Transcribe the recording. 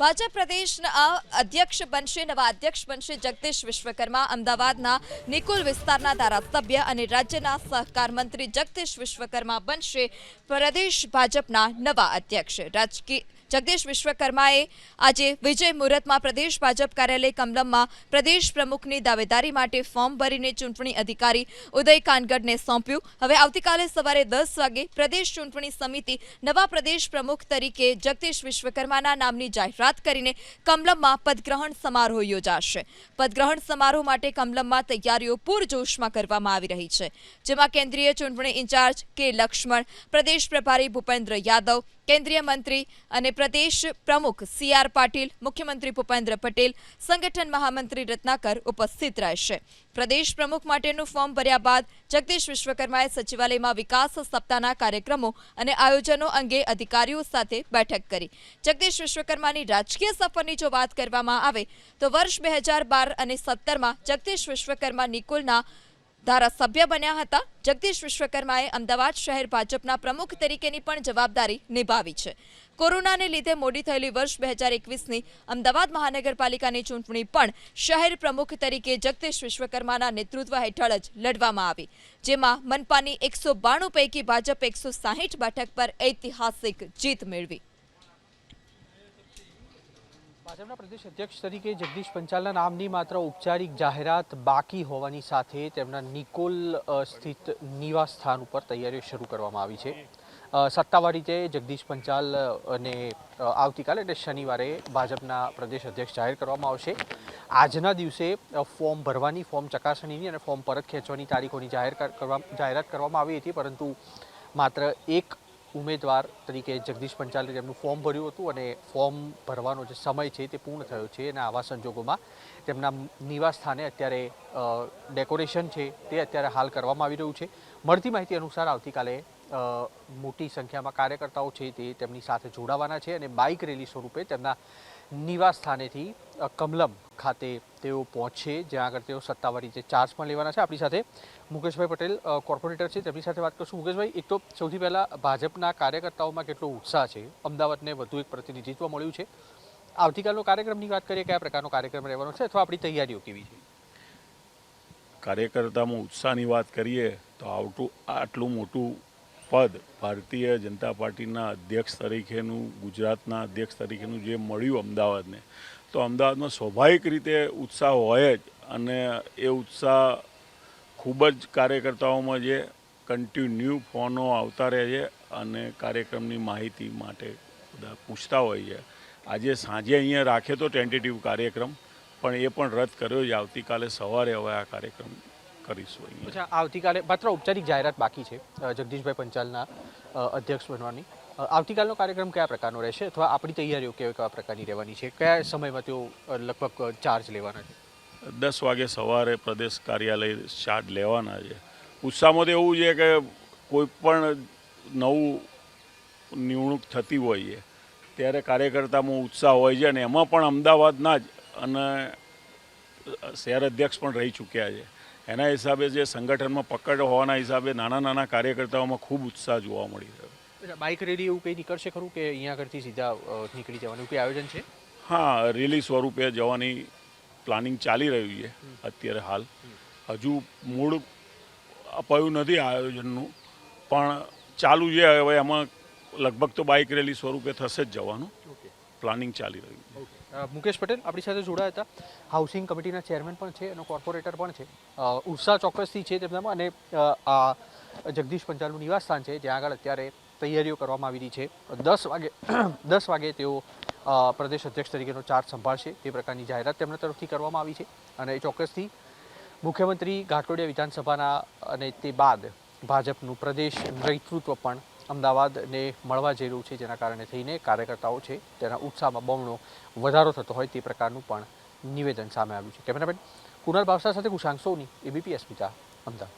ભાજપ પ્રદેશના અધ્યક્ષ બનશે, નવા અધ્યક્ષ બનશે જગદીશ વિશ્વકર્મા. અમદાવાદના નિકુલ વિસ્તારના ધારાસભ્ય અને રાજ્યના સહકાર મંત્રી જગદીશ વિશ્વકર્મા બનશે. પ્રદેશ ભાજપના નવા અધ્યક્ષ. રાજકીય જગદીશ વિશ્વકર્માએ આજે વિજય મુહૂર્તમાં પ્રદેશ ભાજપ કાર્યાલય કમલમમાં પ્રદેશ પ્રમુખની દાવેદારી માટે ફોર્મ ભરીને ચૂંટણી અધિકારી ઉદય કાનગડને સોંપ્યું. હવે આવતીકાલે સવારે દસ વાગે પ્રદેશ ચૂંટણી સમિતિ નવા પ્રદેશ પ્રમુખ તરીકે જગદીશ વિશ્વકર્માના નામની જાહેરાત કરીને કમલમમાં પદગ્રહણ સમારોહ યોજાશે. પદગ્રહણ સમારોહ માટે કમલમમાં તૈયારીઓ પૂરજોશમાં કરવામાં આવી રહી છે. જેમાં કેન્દ્રીય ચૂંટણી ઇન્ચાર્જ કે લક્ષ્મણ, પ્રદેશ પ્રભારી ભૂપેન્દ્ર યાદવ કેન્દ્રીય મંત્રી અને પ્રદેશ પ્રમુખ સી આર પાટીલ, મુખ્યમંત્રી ભૂપેન્દ્ર પટેલ, સંગઠન મહામંત્રી રત્નાકર ઉપસ્થિત રહેશે. પ્રદેશ પ્રમુખ માટેનું ફોર્મ ભર્યા બાદ જગદીશ વિશ્વકર્માએ સચિવાલયમાં વિકાસ સપ્તાહના કાર્યક્રમો અને આયોજનો અંગે અધિકારીઓ સાથે બેઠક કરી. જગદીશ વિશ્વકર્માની રાજકીય સફરની જો વાત કરવામાં આવે, તો વર્ષ બે અને સત્તરમાં જગદીશ વિશ્વકર્મા નિકુલના ધારાસભ્ય બન્યા હતા. જગદીશ વિશ્વકર્માએ અમદાવાદ શહેર ભાજપના પ્રમુખ તરીકેની પણ જવાબદારી નિભાવી છે. કોરોનાને લીધે મોડી થયેલી વર્ષ બે હજાર એકવીસની અમદાવાદ મહાનગરપાલિકાની ચૂંટણી પણ શહેર પ્રમુખ તરીકે જગદીશ વિશ્વકર્માના નેતૃત્વ હેઠળ જ લડવામાં આવી. જેમાં મનપાની એકસો બાણું પૈકી ભાજપ એકસો સાહીઠ બેઠક પર ઐતિહાસિક જીત મેળવી. ભાજપના પ્રદેશ અધ્યક્ષ તરીકે જગદીશ પંચાલના નામની માત્ર ઔપચારિક જાહેરાત બાકી હોવાની સાથે તેમના નિકોલ સ્થિત નિવાસ સ્થાન ઉપર તૈયારીઓ શરૂ કરવામાં આવી છે. સત્તાવાર રીતે જગદીશ પંચાલ અને આવતીકાલે એટલે શનિવારે ભાજપના પ્રદેશ અધ્યક્ષ જાહેર કરવામાં આવશે. આજના દિવસે ફોર્મ ભરવાની, ફોર્મ ચકાસણીની અને ફોર્મ પરત ખેંચવાની તારીખોની જાહેર કરવા, જાહેરાત કરવામાં આવી હતી, પરંતુ માત્ર એક ઉમેદવાર તરીકે જગદીશ પંચાલે તેમનું ફોર્મ ભર્યું હતું અને ફોર્મ ભરવાનો જે સમય છે તે પૂર્ણ થયો છે અને આવા સંજોગોમાં તેમના નિવાસ સ્થાને અત્યારે ડેકોરેશન છે તે અત્યારે હાલ કરવામાં આવી રહ્યું છે. મળતી માહિતી અનુસાર આવતીકાલે મોટી સંખ્યામાં કાર્યકર્તાઓ છે તે તેમની સાથે જોડાવાના છે અને બાઇક રેલી સ્વરૂપે તેમના નિવાસ સ્થાનેથી કમલમ ખાતે તેઓ પહોંચશે જ્યાં આગળ તેઓ સત્તાવાર રીતે ચાર્જ પણ લેવાના છે. આપણી સાથે મુકેશભાઈ પટેલ કોર્પોરેટર છે. તેમની સાથે વાત કરશું. મુકેશભાઈ, એક તો સૌથી પહેલાં ભાજપના કાર્યકર્તાઓમાં કેટલો ઉત્સાહ છે? અમદાવાદને વધુ એક પ્રતિનિધિત્વ મળ્યું છે. આવતીકાલનો કાર્યક્રમની વાત કરીએ, કયા પ્રકારનો કાર્યક્રમ રહેવાનો છે? અથવા આપણી તૈયારીઓ કેવી છે? કાર્યકર્તામાં ઉત્સાહની વાત કરીએ, તો આવતું, આટલું મોટું પદ ભારતીય જનતા પાર્ટીના અધ્યક્ષ તરીકેનું, ગુજરાતના અધ્યક્ષ તરીકેનું જે મળ્યું અમદાવાદને, તો અમદાવાદમાં સ્વાભાવિક રીતે ઉત્સાહ હોય જ અને એ ઉત્સાહ ખૂબ જ કાર્યકર્તાઓમાં જે કન્ટિન્યુ ફોનો આવતા રહે છે અને કાર્યક્રમની માહિતી માટે બધા પૂછતા હોય છે. આજે સાંજે અહીંયા રાખે તો ટેન્ટેટિવ કાર્યક્રમ, પણ એ પણ રદ કર્યો છે. આવતીકાલે સવારે હવે આ કાર્યક્રમ કરીશું અચ્છા આવતીકાલે માત્ર ઔપચારિક જાહેરાત બાકી છે જગદીશભાઈ પંચાલના અધ્યક્ષ બનવાની. આવતીકાલનો કાર્યક્રમ કયા પ્રકારનો રહેશે અથવા આપણી તૈયારીઓ કેવા કેવા પ્રકારની રહેવાની છે? કયા સમયમાં તેઓ લગભગ ચાર્જ લેવાના છે? દસ વાગે સવારે પ્રદેશ કાર્યાલય ચાર્જ લેવાના છે. ઉત્સાહમાં તો એવું છે કે કોઈ પણ નવું નિમણૂક થતી હોય છે ત્યારે કાર્યકર્તામાં ઉત્સાહ હોય છે અને એમાં પણ અમદાવાદના જ અને શહેર અધ્યક્ષ પણ રહી ચૂક્યા છે. એના હિસાબે જે સંગઠનમાં પકડ હોવાના હિસાબે નાના નાના કાર્યકર્તાઓમાં ખૂબ ઉત્સાહ જોવા મળી રહ્યો. બાઇક રેલી એવું કંઈ નીકળશે ખરું કે અહીંયા કરતી સીધા નીકળી જવાનું? કંઈ આયોજન છે? હા રેલી સ્વરૂપે જવાની પ્લાનિંગ ચાલી રહ્યું છે અત્યારે હાલ. હજુ મૂળ અપાયું નથી આયોજનનું પણ ચાલુ છે. હવે એમાં લગભગ તો બાઇક રેલી સ્વરૂપે થશે જ જવાનું. પ્લાનિંગ ચાલી રહ્યું છે. મુકેશ પટેલ આપણી સાથે જોડાયા હતા. હાઉસિંગ કમિટીના ચેરમેન પણ છે એનો કોર્પોરેટર પણ છે. ઉત્સાહ ચોક્કસથી છે તેમનામાં અને આ જગદીશ પંચાલનું નિવાસસ્થાન છે. જ્યાં આગળ અત્યારે તૈયારીઓ કરવામાં આવી રહી છે. દસ વાગે દસ વાગે તેઓ પ્રદેશ અધ્યક્ષ તરીકેનો ચાર્જ સંભાળશે. તે પ્રકારની જાહેરાત તેમના તરફથી કરવામાં આવી છે. અને એ ચોક્કસથી મુખ્યમંત્રી ઘાટલોડિયા વિધાનસભાના અને તે બાદ ભાજપનું પ્રદેશ નેતૃત્વ પણ અમદાવાદને મળવા જઈ રહ્યું છે, જેના કારણે થઈને કાર્યકર્તાઓ છે તેના ઉત્સાહમાં બમણો વધારો થતો હોય તે પ્રકારનું પણ નિવેદન સામે આવ્યું છે. કેમેરામેન કુનાલ બાવસા સાથે કુશાંક સોની, એબીપી અસ્મિતા, અમદાવાદ.